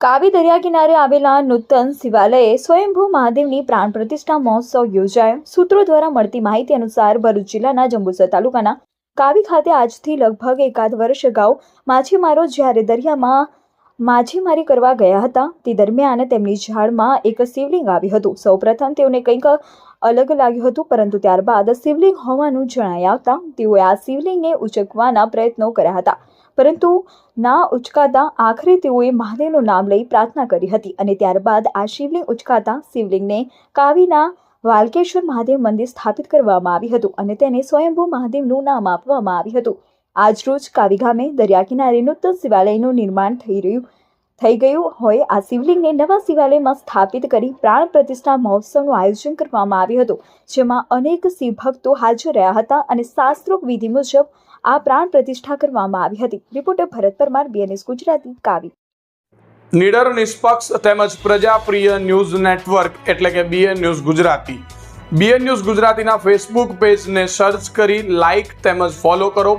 કાવી દરિયા કિનારે આવેલા નૂતન શિવાલયે સ્વયંભૂ મહાદેવની પ્રાણ પ્રતિષ્ઠા મહોત્સવ યોજાયો. સૂત્રો દ્વારા મળતી માહિતી અનુસાર ભરૂચ જિલ્લાના જંબુસર તાલુકાના કાવી ખાતે આજથી લગભગ એકાદ વર્ષ અગાઉ માછીમારો જ્યારે દરિયામાં માછીમારી કરવા ગયા હતા. તે દરમિયાન તેમની ઝાડમાં એક શિવલિંગ આવ્યું હતું. સૌપ્રથમ તેઓને કંઈક અલગ લાગ્યું હતું, પરંતુ ત્યારબાદ શિવલિંગ હોવાનું જણાઈ આવતા તેઓએ આ શિવલિંગને ઉચકવાના પ્રયત્નો કર્યા હતા. પરંતુ ના ઉચકાતા આખરે તેઓએ મહાદેવનું નામ લઈ પ્રાર્થના કરી હતી અને ત્યારબાદ આ શિવલિંગ ઉચકાતા શિવલિંગને કાવીના વાલકેશ્વર મહાદેવ મંદિર સ્થાપિત કરવામાં આવ્યું હતું અને તેને સ્વયંભૂ મહાદેવનું નામ આપવામાં આવ્યું હતું. આજરોજ કાવી ગામે દરિયા કિનારે નૂતન શિવાલયનું નિર્માણ થઈ રહ્યું, થઈ ગયું હોય. આ શિવલિંગને નવા શિવાલયમાં સ્થાપિત કરી પ્રાણ પ્રતિષ્ઠા મહોત્સવનું આયોજન કરવામાં આવ્યું હતું, જેમાં અનેક શિવભક્તો હાજર રહ્યા હતા અને શાસ્ત્રોક વિધિ મુજબ આ પ્રાણ પ્રતિષ્ઠા કરવામાં આવી હતી. Reporter Bharat Parmar BNS Gujarati, Kavi. નિડર, નિષ્પક્ષ તેમજ પ્રજાપ્રિય ન્યૂઝ નેટવર્ક એટલે કે BN news Gujarati. BN news ગુજરાતીના ફેસબુક પેજને સર્ચ કરી લાઇક તેમજ ફોલો કરો.